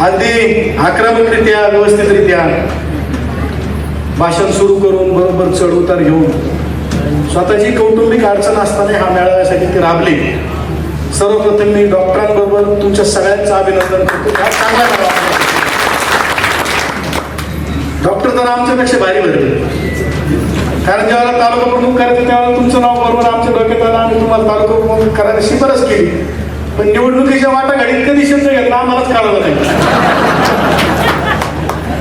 अगदी आक्रमकरित्या व्यवस्थितरित्या भाषण सुरू करून बरोबर चढ उतार घेऊन स्वतःची कौटुंबिक अडचण असताना हा मेळाव्यासाठी ते राबले. सर्वप्रथम मी डॉक्टरांबरोबर तुमच्या सगळ्यांचं अभिनंदन करतो. हा चांगला डॉक्टर तर आमच्यापेक्षा भारी भरले कारण ज्यावेळेला तालुका प्रमुख करायचं त्यावेळेला तुमचं नाव बरोबर आमच्या डोक्यात आलं आम्ही तुम्हाला तालुका प्रमुख करायला शिफारस केली. पण निवडणुकीच्या वाटा घडीत कधी शब्द घेतला आम्हालाच कळलं नाही.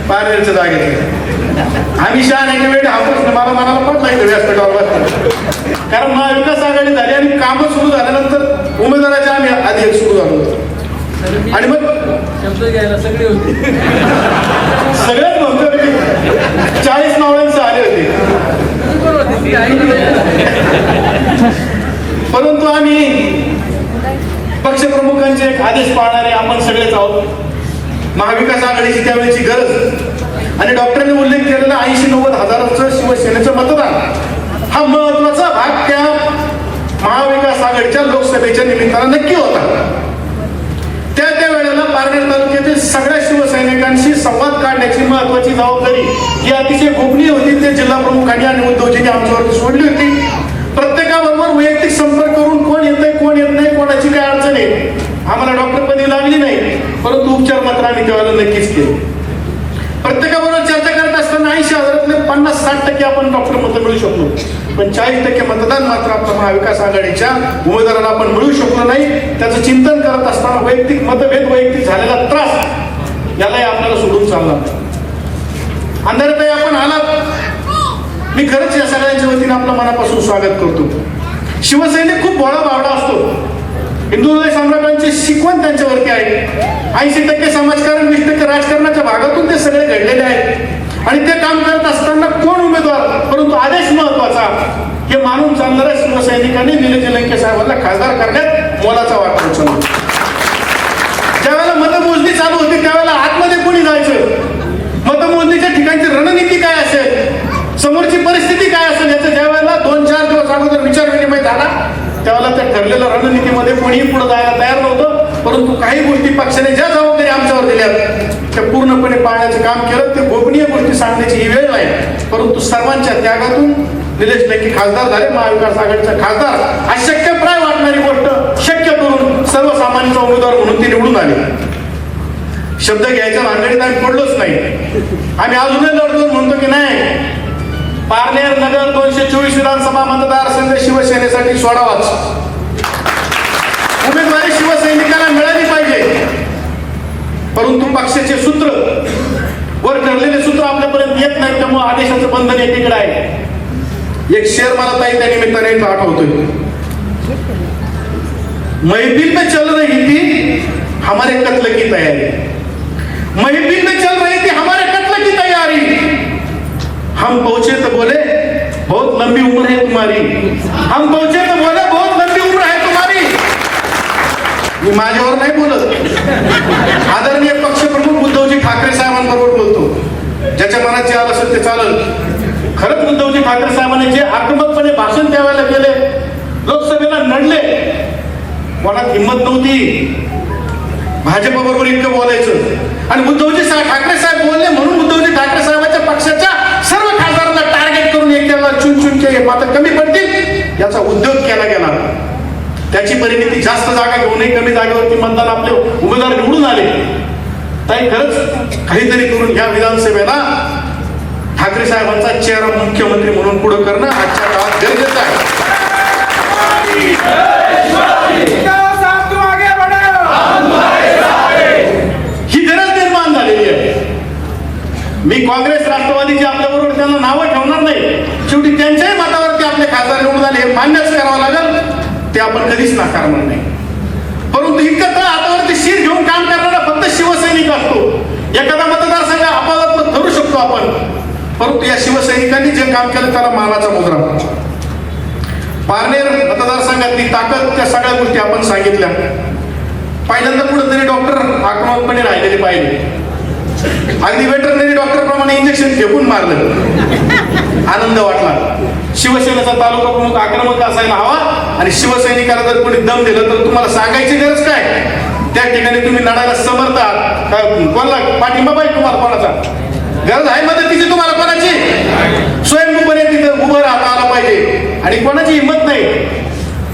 पारनेरच्या जागेत आम्ही शहाण्याच्या वेळी हा प्रश्न मला मनाला पडला इथे व्यासपीठावर बसताना. कारण महाविकास आघाडी झाली आणि कामं सुरू झाल्यानंतर उमेदवाराच्या आम्ही आधी सुरू झालो. होतो आणि मग शब्द घ्यायला सगळे होते. सगळ्यात महत्त्वाचे चाळीस मावळ्यांचे आले होते. पण परंतु आम्ही पक्षप्रमुखांचे एक आदेश पाळणारे आपण सगळेच आहोत. महाविकास आघाडीची त्यावेळेची गरज आणि डॉक्टरांनी उल्लेख केलेला ऐंशी नव्वद हजाराचं शिवसेनेचं मतदान. हा महत्त्वाचा भाग त्या महाविकास आघाडीच्या लोकसभेच्या निमित्तानं नक्की होता. त्या त्या वेळेला पारनेर तालुक्यातील सगळ्या शिवसैनिकांशी संवाद काढण्याची महत्वाची जबाबदारी ही अतिशय गोपनीय होती. ते जिल्हा प्रमुखांनी आणि उद्धवजींनी आमच्यावरती सोडली होती. प्रत्येकाबरोबर वैयक्तिक संपर्क करून कोण येतंय कोण येत नाही कोणाची काय अडचण आहे आम्हाला डॉक्टरपदी लागली नाही. परंतु उपचार मात्र आम्ही तेव्हा नक्कीच केले. प्रत्येकाबरोबर चर्चा करत असताना ऐंशी हजारातले पन्नास साठ टक्के आपण डॉक्टर मतं मिळू शकलो. पण चाळीस टक्के मतदान मात्र आपल्या महाविकास आघाडीच्या उमेदवाराला आपण मिळू शकलो नाही. त्याचं चिंतन करत असताना वैयक्तिक मतभेद वैयक्तिक झालेला त्रास यालाही आपल्याला सोडून चालला अंधारताई आपण आलात. मी खरंच या सगळ्यांच्या वतीने आपलं मनापासून स्वागत करतो. शिवसैनिक खूप बोळा बावडा असतो. सम्राटांची शिकवण त्यांच्यावरती आहे. ऐंशी टक्के समाजकारण वीस टक्के राजकारणाच्या भागातून ते सगळे घडलेले आहेत. आणि ते काम करत असताना कोण उमेदवार परंतु आदेश महत्त्वाचा. हे मानून चालणाऱ्या शिवसैनिकांनी निलेश लंके साहेबांना खासदार करण्यात मोलाचा वाटा उचलला ज्यावेळेला मतमोजणी चालू होती त्यावेळेला आतमध्ये कोणी जायचं मतमोजणीच्या ठिकाणची रणनीती काय असेल समोरची परिस्थिती काय असेल याचा ज्या वेळेला दोन चार दिवस अगोदर विचार विनिमय झाला त्यावेळेला रणनीतीमध्ये कोणीही पुढे जायला तयार नव्हतं परंतु काही गोष्टी पक्षाने ज्या जबाबदारी आमच्यावर दिल्या त्या पूर्णपणे पाळण्याचं काम केलं. ते गोपनीय गोष्टी सांगण्याची ही वेळ नाही. परंतु सर्वांच्या त्यागातून निलेश लेखी खासदार झाले महाविकास आघाडीचा खासदार. अशक्यप्राय वाटणारी गोष्ट शक्य करून सर्वसामान्यांचा उमेदवार म्हणून ते निवडून आले. शब्द घ्यायच्या भानगडीत आम्ही पडलोच नाही. आम्ही अजूनही लढतो म्हणतो की नाही पारनेर नगर दोनशे चोवीस विधानसभा मतदारसंघ शिवसेनेसाठी सोडावाच. उमेदवारी शिवसैनिकांना मिळाली पाहिजे. परंतु पक्षाचे सूत्र वर ठरलेले सूत्र आपल्यापर्यंत येत नाही त्यामुळे आदेशाचं बंधन एकीकडे आहे. एक शेर मला ताई त्या निमित्ताने आठवतोय. महफिल में चल रही थी हमारे कत्ल की तैयारी. महफिल में चल रही थी हमारे कत्ल की तैयारी. हम पहुंचे तो बोले बहुत लंबी उम्र है तुम्हारी. हम पहुंचे तो बोले बहुत लंबी उम्र है तुम्हारी मी माझ्यावर नाही बोलत. आदरणीय पक्षप्रमुख उद्धवजी ठाकरे साहेबांबरोबर बोलतो. ज्याच्या मनात जे आलं असेल ते चालत खरंच उद्धवजी ठाकरे साहेबांनी जे आक्रमकपणे भाषण द्यावायला गेले लोकसभेला नडले कोणात हिंमत नव्हती. भाजपाबरोबर इतकं बोलायचं. आणि उद्धवजी साहेब ठाकरे साहेब बोलले म्हणून उद्धवजी ठाकरे साहेबांच्या पक्षाच्या सर्व खासदारांना टार्गेट करून एकेला चुन चुन केले मात्र कमी पडतील याचा उद्योग केला गेला. त्याची परिणिती जास्त जागा घेऊनही कमी जागेवरती मतदान आपले उमेदवार निवडून आले. ताई खरंच काहीतरी करून घ्या विधानसभेला. ठाकरे साहेबांचा चेहरा मुख्यमंत्री म्हणून पुढे करणं आजच्या काळात गरजेचं आहे. ही गरज निर्माण झालेली आहे. मी काँग्रेस राष्ट्रवादीची आपल्याबरोबर त्यांना नावं ठेवणार नाही. शेवटी त्यांच्याही मतावरती आपले खासदार निवडून आले हे मान्यच करावं लागेल. ते आपण कधीच नाकारणार नाही परंतु एकत्र हातावरती शिर घेऊन काम करणारा फक्त शिवसैनिक असतो. एखादा मतदारसंघ आपापत ठरू शकतो आपण. परंतु या शिवसैनिकांनी जे काम केलं त्याला मानाचा मुद्रा पारनेर मतदारसंघातली ताकद त्या सगळ्या गोष्टी आपण सांगितल्या. पहिल्यांदा कुठेतरी डॉक्टर आक्रमकपणे राहिलेले पाहिले. अगदी वेटरनरी डॉक्टर प्रमाणे इंजेक्शन फेकून मारलं. आनंद वाटला. शिवसेनेचा तालुका प्रमुख आक्रमक असायला हवा. आणि शिवसैनिकाला जर कोणी दम दिलं तर तुम्हाला सांगायची गरज काय? त्या ठिकाणी तुम्ही लढायला समर्थ आहात. कोणाला? पाठिंबा पाहिजे तुम्हाला कोणाचा? गरज आहे मदतीची तुम्हाला कोणाची? स्वयंभूपणे तिथं उभं राहता आला पाहिजे. आणि कोणाची हिंमत नाही.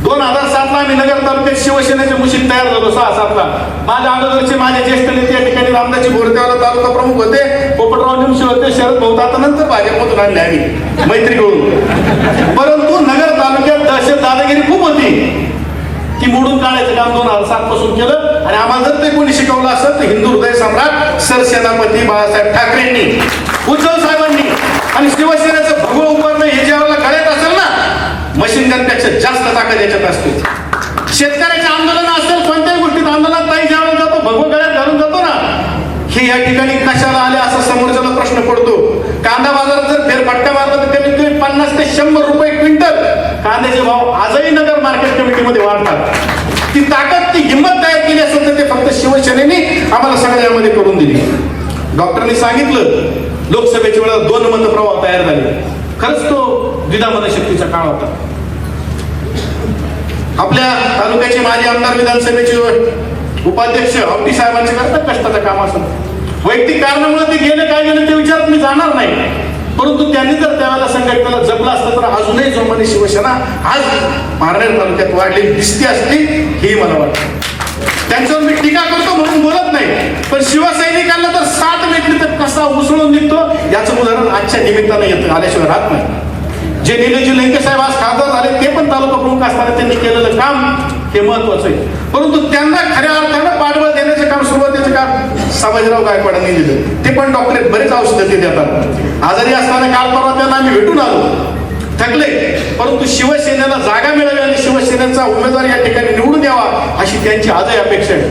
दोन हजार सातला आम्ही नगर तालुक्यात शिवसेनेचे मुशीद तयार झालो सहा सातला. माझ्या अगोदरचे माझे ज्येष्ठ नेते या ठिकाणी रामदासजी बोरतेवाला तालुका प्रमुख होते. पोपटराव निमशी होते. शरद भाऊ आता नंतर भाजपमधून आणले आम्ही मैत्री करून. परंतु नगर तालुक्यात दहशत दादागिरी खूप होती. ती मोडून काढायचं काम दोन हजार सात पासून केलं आणि आम्हाला जर ते कोणी शिकवलं असत तर हिंदू हृदय सम्राट सरसेनापती बाळासाहेब ठाकरेंनी उद्धव साहेबांनी आणि शिवसेनेचं भगवं उभारणं हे ज्यावेळेला गळ्यात असेल ना मशीन गनपेक्षा जास्त ताकद याच्यात असते. शेतकऱ्याचे आंदोलन असेल कोणत्याही गोष्टीत आंदोलनात नाही ज्यावेळेला जातो भगवं गळ्यात घालून जातो ना. हे या ठिकाणी कशाला आले असा समोरच्याला प्रश्न पडतो. कांदा बाजारात जर फेरफटका मारला तर कमीत कमी पन्नास ते शंभर रुपये क्विंटल. कांद्याचे भाव आजही नगर मार्केट कमिटीमध्ये वाढतात. ती ताकद ती हिंमत तयार केली असेल तर ते फक्त शिवसेनेने आम्हाला सगळ्यामध्ये करून दिली. डॉक्टरनी सांगितलं लोकसभेच्या वेळेला दोन मतप्रवाह तयार झाले. खरंच तो विधान शक्तीचा काळ होता. आपल्या तालुक्याचे माजी आमदार विधानसभेचे उपाध्यक्ष औटी साहेबांचे करतात कष्टाचं काम असं. वैयक्तिक कारणामुळे ते गेले काय गेले ते विचारात मी जाणार नाही. परंतु त्यांनी जर त्यावेळेला संघटनेला जपलं असतं तर अजूनही जोमाने शिवसेना आज मारनेर तालुक्यात वाढली दिसती असती हे मला वाटतं. त्यांच्यावर मी टीका करतो म्हणून बोलत नाही. पण शिवसैनिकांना तर सात मिनिट तर कसा उसळून निघतो याचं उदाहरण आजच्या निमित्तानं येतं आल्याशिवाय राहत नाही. जे निलजी लंके साहेब आज खासदार झाले ते पण तालुका प्रमुख असताना त्यांनी केलेलं काम हे महत्वाचं आहे. परंतु त्यांना खऱ्या अर्थानं पाठबळ देण्याचं काम सुरुवातीचं काम संभाजीराव गायकवाडांनी दिलं. ते पण डॉक्टरेट बरेच औषधं ते देतात. आजारी असताना काल परवा त्यांना आम्ही भेटून आलो. थकले. परंतु शिवसेनेला जागा मिळावी आणि शिवसेनेचा उमेदवार या ठिकाणी निवडून यावा अशी त्यांची आजही अपेक्षा आहे.